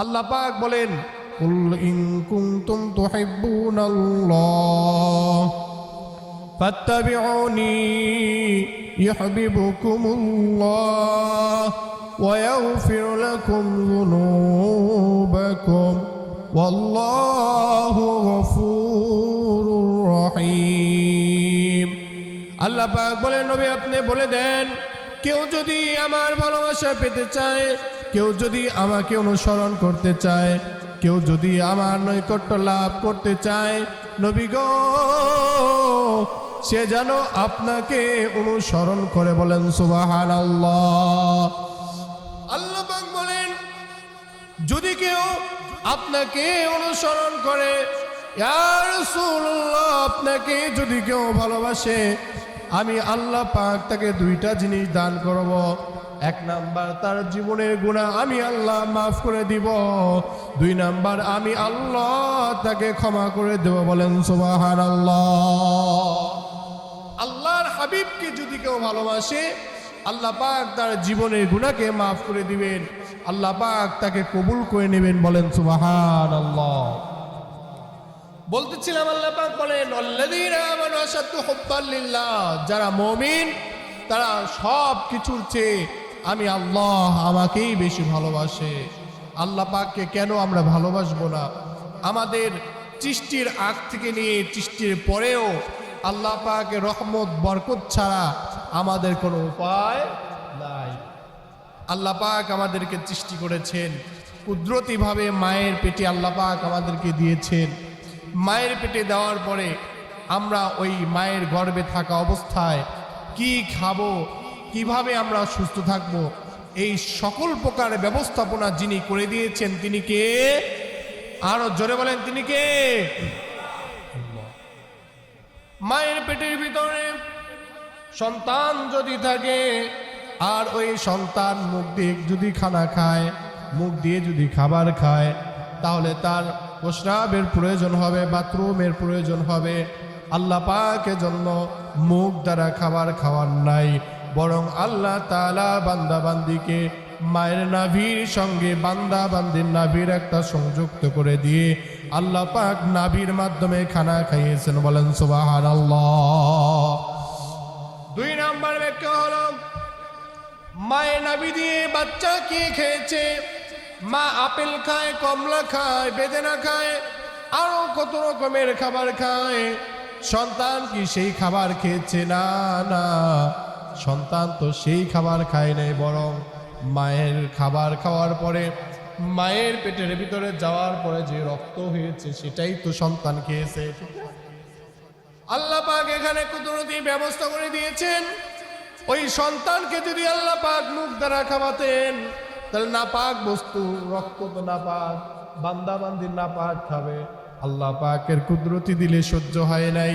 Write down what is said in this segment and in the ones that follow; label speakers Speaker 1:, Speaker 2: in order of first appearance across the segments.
Speaker 1: আল্লাহ পাক বলেন কুল ইন কুনতুম তুহিব্বুনাল্লাহ ফাত্তাবিউনি ইউহিব্বুকুমুল্লাহ ويغفر لكم ذنوبكم والله غفور رحيم আল্লাহ পাক বলেন নবী আপনি বলে দেন কেউ যদি আমার ভালোবাসা পেতে চায় কেউ যদি আমাকে অনুসরণ করতে চায়, কেউ যদি আমার নৈকট্য লাভ করতে চায়, নবী গো, সে যেন আপনাকে অনুসরণ করে বলেন সুবাহান আল্লাহ আল্লাহ বলেন, যদি কেউ আপনাকে অনুসরণ করে আপনাকে যদি কেউ ভালোবাসে, আমি আল্লাহ পাক তাকে দুইটা জিনিস দান করব। এক নাম্বার তার জীবনের গুণা আমি আল্লাহ মাফ করে দিব। দুই নাম্বার আমি আল্লাহ তাকে ক্ষমা করে দেব বলেন সুবাহান আল্লাহ আল্লাহর হাবিবকে যদি কেউ ভালোবাসে, আল্লাহ পাক তার জীবনের গুণাকে মাফ করে দিবেন। আল্লাহ পাক তাকে কবুল করে নেবেন বলেন সুবাহান আল্লাহ বলতেছিলাম আল্লাহ পাক বলেন যারা মুমিন, তারা সব কিছুর চেয়ে আমি আল্লাহ আমাকেই বেশি ভালোবাসে। আল্লাহ পাককে কেন আমরা ভালোবাসবো না? আমাদের সৃষ্টির আগ থেকে নিয়ে সৃষ্টির পরেও আল্লাহ পাকের রহমত, বরকত ছাড়া আমাদের কোনো উপায় নাই। আল্লাহ পাক আমাদেরকে সৃষ্টি করেছেন। কুদরতিভাবে মায়ের পেটে আল্লাহ পাক আমাদেরকে দিয়েছেন। মায়ের পেটে দেওয়ার পরে আমরা ওই মায়ের গর্ভে থাকা অবস্থায় কি খাব কীভাবে আমরা সুস্থ থাকব? এই সকল প্রকার ব্যবস্থাপনা যিনি করে দিয়েছেন, তিনি কে? আরও জোরে বলেন, তিনি কে? মায়ের পেটের ভিতরে সন্তান যদি থাকে, আর ওই সন্তান মুখ দিয়ে যদি খানা খায়, মুখ দিয়ে যদি খাবার খায়, তাহলে তার প্রস্রাবের প্রয়োজন হবে, বাথরুমের প্রয়োজন হবে। আল্লাহ পাকের জন্য মুখ দ্বারা খাবার খাওয়ার নাই। বরং আল্লাহ তালা বান্দা বান্দিকে মায়ের নাভির সঙ্গে বান্দা বান্দির নাভির একটা সংযুক্ত করে দিয়ে আল্লাহ পাক নাভির মাধ্যমে খানা খাইয়েছেন। বলেন সুবাহান আল্লাহ দুই নাম্বার ব্যাখ্যা হলো, মায়ের নাভি দিয়ে বাচ্চা কি খেয়েছে? মা আপেল খায়, কমলা খায়, বেদেনা খায়, আরও কত রকমের খাবার খায়? সন্তান কি সেই খাবার খেয়েছে? না না। সন্তান তো সেই খাবার খায় নাই, বরং মায়ের খাবার খাওয়ার পরে, মায়ের পেটের ভিতরে যাওয়ার পরে যে রক্ত হয়েছে, সেটাই তো সন্তান খেয়েছে। আল্লাহ পাক এখানে কুদরতি ব্যবস্থা করে দিয়েছেন। ওই সন্তানকে যদি আল্লাহ পাক মুখ দ্বারা খাওয়াতেন, তাহলে না পাক বস্তু, রক্ত তো না পাক বান্দা বান্দির না পাক খাবে। আল্লাহ পাকের কুদরতি দিলে সহ্য হয় নাই।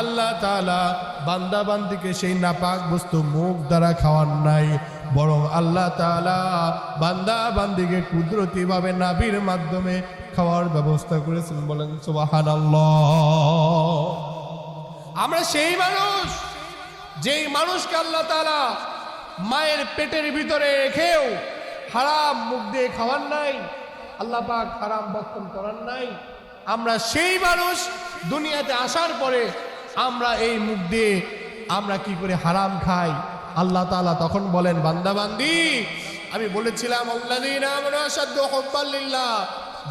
Speaker 1: আল্লাহ তাআলা বান্দা বান্দিকে সেই নাপাক বস্তু মুখ দ্বারা খাওয়ার নাই। বরং আল্লাহ তাআলা বান্দা বান্দিকে কুদরতি ভাবে নাভির মাধ্যমে খাওয়ার ব্যবস্থা করেছেন বলেন সুবহানাল্লাহ। আমরা সেই মানুষ, যেই মানুষকে আল্লাহ তালা মায়ের পেটের ভিতরে রেখেও হারাম মুখ দিয়ে খাওয়ার নাই, আল্লাহ পাক হারাম বক্ষণ করার নাই। আমরা সেই মানুষ, দুনিয়াতে আসার পরে আমরা এই মুখ দিয়ে আমরা কি করে হারাম খাই? আল্লাহ তাআলা তখন বলেন, বান্দা বান্দি, আমি বলেছিলাম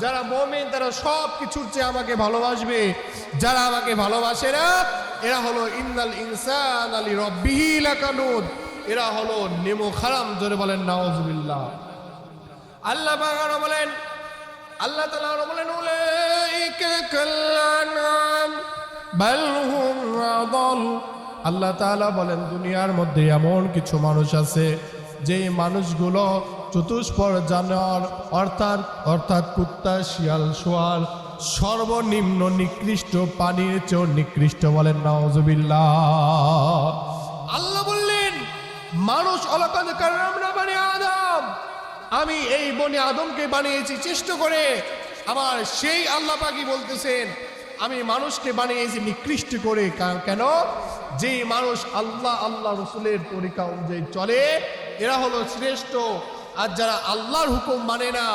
Speaker 1: যারা মোমেন, তারা সব কিছুর চেয়ে আমাকে ভালোবাসবে। যারা আমাকে ভালোবাসে না, এরা হলো, ইন্নাল ইনসান আলী রব্বিহি লাকানুদ। এরা হলো, নেমো খারাম, জোরে বলেন, নাউজুবিল্লাহ। আল্লাহ বলেন, আল্লাহ তাআলা বলেন বলেন আল্লাহ বলেন, দুনিয়ার মধ্যে এমন কিছু মানুষ আছে যে মানুষগুলো চতুষ্পর জানোয়ার, অর্থাৎ অর্থাৎ কুত্তা, শিয়াল, শোয়াল, সর্বনিম্ন নিকৃষ্ট পানির চেয়েও নিকৃষ্ট বলেন নওয়াজুবিল্লাহ আল্লাহ বললেন, মানুষ অলাকাদ কাররামনা বানি আদম। আমি এই বনে আদমকে বানিয়েছি চেষ্টা করে আমার সেই আল্লাহ পাকি বলতেছেন, আমি মানুষকে বানিয়েছি নিকৃষ্ট করে কেন? যেই মানুষ আল্লাহ আল্লাহ রসুলের তরিকা অনুযায়ী চলে, এরা হলো শ্রেষ্ঠ। আর যারা আল্লাহর হুকুম মানে না,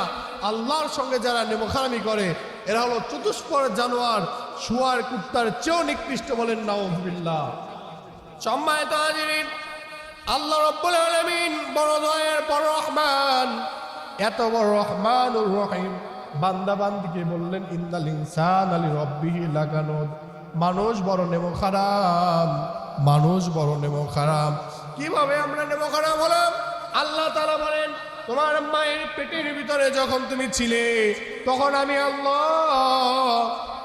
Speaker 1: আল্লাহর সঙ্গে যারা নেমখানামি করে, এরা হলো চতুষ্পর জানোয়ার, শুয়ার কুত্তার চেয়েও নিকৃষ্ট বলেন নাউজুবিল্লাহ। সম্মানিত আল্লাহ রব্বুল বড় দয়ার বড় রহমান, এত বড় রহমানুর রহিম। বান্দা বান্দিকে বললেন ইন্দাল ইনসান আলী রব্বিহি লাগানোদ। মানুষ বড় নেমো খারাপ, মানুষ বড় নেমো খারাপ। কীভাবে আমরা নেমো খারাপ হলাম? আল্লাহ তারা বলেন, তোমার মায়ের পেটের ভিতরে যখন তুমি ছিলে, তখন আমি আল্লাহ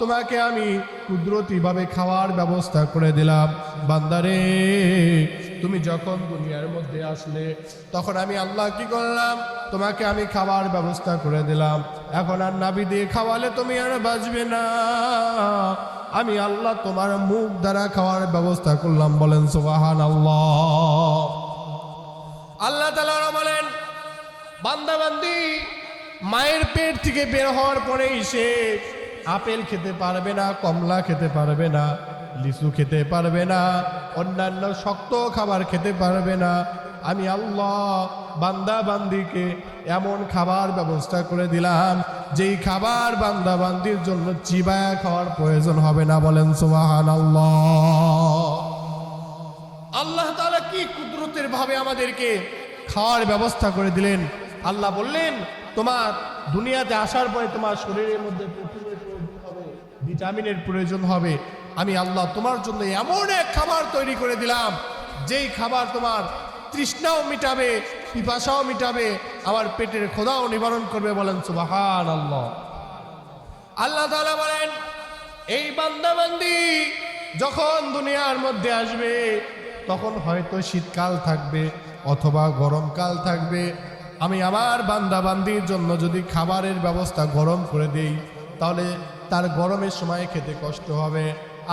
Speaker 1: তোমাকে আমি কুদরতিভাবে খাওয়ার ব্যবস্থা করে দিলাম। বান্দারে তুমি যখন দুনিয়ার মধ্যে আসলে, তখন আমি আল্লাহ কি করলাম? তোমাকে আমি খাবার ব্যবস্থা করে দিলাম। এখন আর নাবি দিয়ে খাওয়ালে তুমি আর বাঁচবে না। আমি আল্লাহ তোমার মুখ দ্বারা খাওয়ার ব্যবস্থা করলাম, বলেন সুবাহান আল্লাহ আল্লাহ তালা বলেন, বান্দাবান্দি, মায়ের পেট থেকে বের হওয়ার পরেই সে আপেল খেতে পারবে না, কমলা খেতে পারবে না। লিচু খেতে পারবে না, অন্যান্য শক্ত খাবার খেতে পারবে না। আমি আল্লাহ বান্দা বান্দিকে এমন খাবার ব্যবস্থা করে দিলাম, যেই খাবার বান্দা বান্দির জন্য চিবায়া খাওয়ার প্রয়োজন হবে না বলেন সুবাহান আল্লাহ আল্লাহ তাআলা কি কুদরতের ভাবে আমাদেরকে খাওয়ার ব্যবস্থা করে দিলেন? আল্লাহ বললেন, তোমার দুনিয়াতে আসার পরে তোমার শরীরের মধ্যে প্রোটিনের প্রয়োজন হবে, ভিটামিনের প্রয়োজন হবে আমি আল্লাহ তোমার জন্য এমন এক খাবার তৈরি করে দিলাম, যেই খাবার তোমার তৃষ্ণাও মিটাবে, পিপাসাও মিটাবে, আমার পেটের খোদাও নিবারণ করবে বলেন সুবাহান আল্লাহ আল্লাহ তাআলা বলেন, এই বান্দাবান্দি যখন দুনিয়ার মধ্যে আসবে, তখন হয়তো শীতকাল থাকবে অথবা গরমকাল থাকবে। আমি আমার বান্দাবান্দির জন্য যদি খাবারের ব্যবস্থা গরম করে দেই, তাহলে তার গরমের সময় খেতে কষ্ট হবে।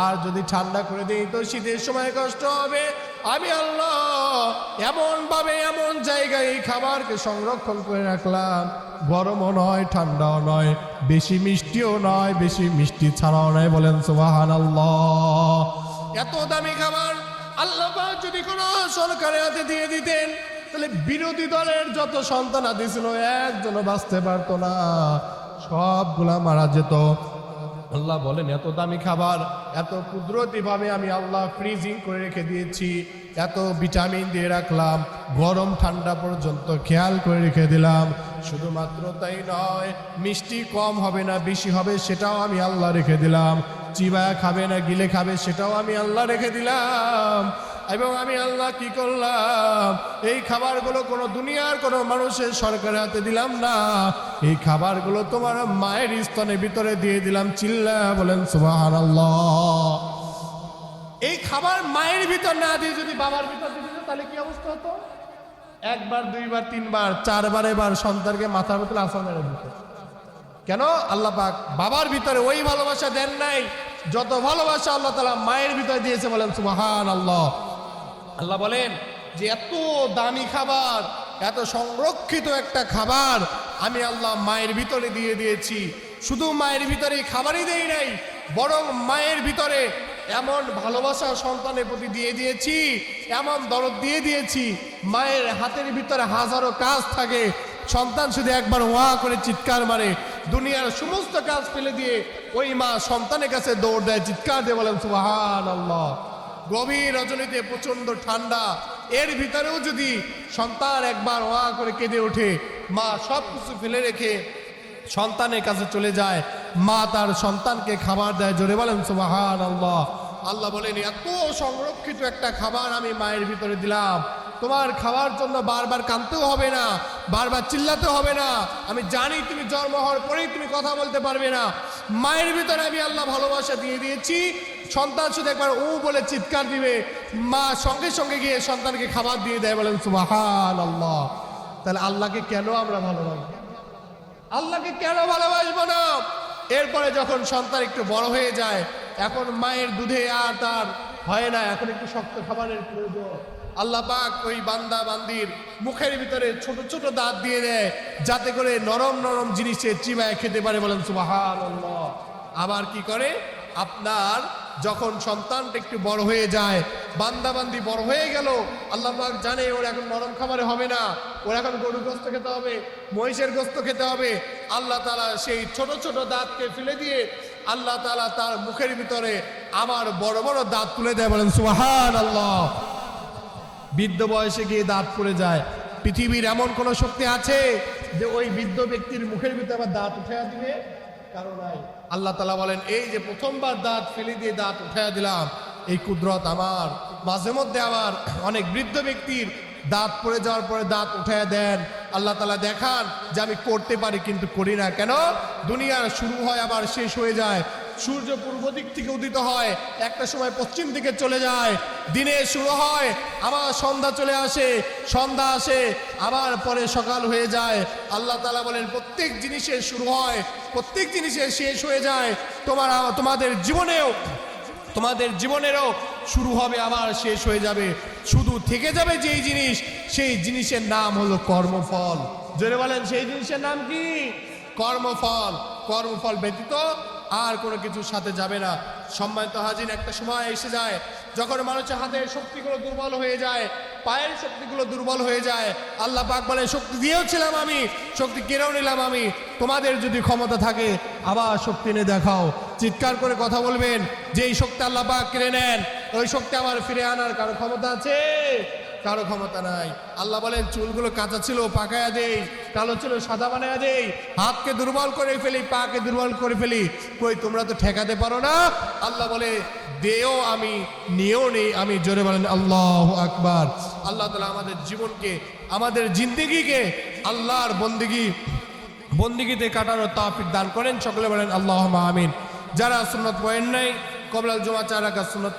Speaker 1: আর যদি ঠান্ডা করে দিই তো শীতের সময় কষ্ট হবে। আমি আল্লাহ এমনভাবে এমন জায়গায় এই খাবারকে সংরক্ষণ করে রাখলাম। গরমও নয়, ঠান্ডাও নয়, বেশি মিষ্টিও নয়, বেশি মিষ্টি ছাড়াও নয় বলেন সুবাহান আল্লাহ এত দামি খাবার আল্লাহ যদি কোনো সরকারের হাতে দিয়ে দিতেন, তাহলে বিরোধী দলের যত সন্তান আদি ছিল একজনও বাঁচতে পারতো না। সবগুলা মারা যেত। আল্লাহ বলেন, এত দামি খাবার, এত কুদরতিভাবে আমি আল্লাহ ফ্রিজিং করে রেখে দিয়েছি, এত ভিটামিন দিয়ে রাখলাম, গরম ঠান্ডা পর্যন্ত খেয়াল করে রেখে দিলাম। শুধুমাত্র তাই নয়, মিষ্টি কম হবে না, বেশি হবে সেটাও আমি আল্লাহ রেখে দিলাম। চিবায়া খাবে না, গিলে খাবে, সেটাও আমি আল্লাহ রেখে দিলাম। এবং আমি আল্লাহ কি করলাম? এই খাবারগুলো কোনো দুনিয়ার কোনো মানুষের সরকারের হাতে দিলাম না। এই খাবারগুলো তোমার মায়ের স্তনের ভিতরে দিয়ে দিলাম। চিল্লা, বলেন সুবাহান এই খাবার মায়ের ভিতর না দিয়ে যদি বাবার ভিতর দিত, তাহলে কি অবস্থা হতো? একবার, দুইবার, তিনবার, চারবার এবার সন্তানকে মাথার ভিতরে আসা মেরে দিত। কেন? আল্লাহ পাক বাবার ভিতরে ওই ভালোবাসা দেন নাই। যত ভালোবাসা আল্লাহ তালা মায়ের ভিতরে দিয়েছে, বলেন সুবাহান আল্লাহ আল্লাহ বলেন যে এত দামি খাবার, এত সংরক্ষিত একটা খাবার আমি আল্লাহ মায়ের ভিতরে দিয়ে দিয়েছি। শুধু মায়ের ভিতরে খাবারই দেই নাই, বরং মায়ের ভিতরে এমন ভালোবাসা সন্তানের প্রতি দিয়ে দিয়েছি, এমন দরদ দিয়ে দিয়েছি, মায়ের হাতের ভিতরে হাজারো কাজ থাকে। সন্তান শুধু একবার ওয়া করে চিৎকার মারে, দুনিয়ার সমস্ত কাজ ফেলে দিয়ে ওই মা সন্তানের কাছে দৌড় দেয়, চিৎকার দিয়ে বলেন সুবাহান আল্লাহ গভীর রজনীতে প্রচণ্ড ঠান্ডা। এর ভিতরেও যদি সন্তান একবার ওয়া করে কেঁদে ওঠে, মা সব কিছু ফেলে রেখে সন্তানের কাছে চলে যায়। মা তার সন্তানকে খাবার দেয়, জোরে বলেন সুবাহান আল্লাহ আল্লাহ বলেন, এত সংরক্ষিত একটা খাবার আমি মায়ের ভিতরে দিলাম। তোমার খাওয়ার জন্য বারবার কাঁদতেও হবে না, বারবার চিল্লাতে হবে না। আমি জানি তুমি জন্ম হওয়ার পরেই তুমি কথা বলতে পারবে না। মায়ের ভিতরে আমি আল্লাহ ভালোবাসা দিয়ে দিয়েছি। সন্তান শুধু একবার ও বলে চিৎকার দিবে। মা সঙ্গে সঙ্গে গিয়ে সন্তানকে খাবার দিয়ে দেয়, বলেন সুবাহান আল্লাহ তাহলে আল্লাহকে কেন আমরা ভালোবাসবো? আল্লাহকে কেন ভালোবাসবো না? এরপরে যখন সন্তান একটু বড় হয়ে যায়, এখন মায়ের দুধে আর তার হয় না, এখন একটু শক্ত খাবারের প্রয়োজন। আল্লাহ পাক ওই বান্দা, বান্দির মুখের ভিতরে ছোট ছোট দাঁত দিয়ে দেয়, যাতে করে নরম নরম জিনিসের চিবায় খেতে পারে বলেন সুবাহান আবার কি করে? আপনার যখন সন্তানটা একটু বড় হয়ে যায় বান্দাবান্দি বড় হয়ে গেল, আল্লাহ পাক জানে ওর এখন নরম খাবারে হবে না। ওর এখন গরুর গোস্ত খেতে হবে, মহিষের গোস্ত খেতে হবে। আল্লাহ তালা সেই ছোট ছোট দাঁতকে ফেলে দিয়ে আল্লাহ তালা তার মুখের ভিতরে আমার বড় বড় দাঁত তুলে দেয়, বলেন সুহান আল্লাহ বৃদ্ধ বয়সে গিয়ে দাঁত পড়ে যায়। পৃথিবীর এমন কোন শক্তি আছে যে ওই বৃদ্ধ ব্যক্তির মুখের ভিতরে আবার দাঁত উঠাইয়া দিবে? কারও নাই। আল্লাহ তালা বলেন, এই যে প্রথমবার দাঁত ফেলে দিয়ে দাঁত উঠাইয়া দিলাম, এই কুদরত আমার। মাঝে মধ্যে আবার অনেক বৃদ্ধ ব্যক্তির দাঁত পড়ে যাওয়ার পরে দাঁত উঠাইয়া দেন। আল্লাহ তালা দেখান যে আমি করতে পারি কিন্তু করি না। কেন? দুনিয়া শুরু হয়, আবার শেষ হয়ে যায়। সূর্য পূর্ব দিক থেকে উদিত হয়, একটা সময় পশ্চিম দিকে চলে যায়। দিনে শুরু হয়, আবার সন্ধ্যা চলে আসে, সন্ধ্যা আসে, আবার পরে সকাল হয়ে যায়। আল্লাহ তালা বলেন, প্রত্যেক জিনিসের শুরু হয়, প্রত্যেক জিনিসের শেষ হয়ে যায়। তোমার, তোমাদের জীবনেও তোমাদের জীবনেরও শুরু হবে, আবার শেষ হয়ে যাবে। শুধু থেকে যাবে যেই জিনিস, সেই জিনিসের নাম হলো কর্মফল। জোরে বলেন, সেই জিনিসের নাম কি? কর্মফল। কর্মফল ব্যতীত আর কোনো কিছুর সাথে যাবে না। সম্মানিত হাজির, একটা সময় এসে যায়, যখন মানুষের হাতের শক্তিগুলো দুর্বল হয়ে যায়, পায়ের শক্তিগুলো দুর্বল হয়ে যায়, আল্লাহ পাক বলে, শক্তি দিয়েওছিলাম আমি, শক্তি কেড়েও নিলাম আমি। তোমাদের যদি ক্ষমতা থাকে, আবার শক্তি এনে দেখাও। চিৎকার করে কথা বলবেন যে এই শক্তি আল্লাহ পাক কেড়ে নেন, ওই শক্তি আমার ফিরে আনার কারও ক্ষমতা আছে? কারও ক্ষমতা নাই। আল্লাহ বলেন, চুলগুলো কাঁচা ছিল, পাকায়া দেই। কালো ছিল, সাদা বানায়া দেই। হাতকে দুর্বল করে ফেলি, পাকে দুর্বল করে ফেলি। কই, তোমরা তো ঠেকাতে পারো না? আল্লাহ বলে, দেও আমি নিয়েও নেই আমি। জোরে বলেন, আল্লাহ আকবার। আল্লাহ তালা আমাদের জীবনকে, আমাদের জিন্দিগিকে, আল্লাহর বন্দিগি, বন্দিগিতে কাটানোর তাফিক দান করেন। সকলে বলেন আল্লাহ আমিন। যারা সুনত বয়েন নাই কবলাল জমা চার রাখা সুন্নত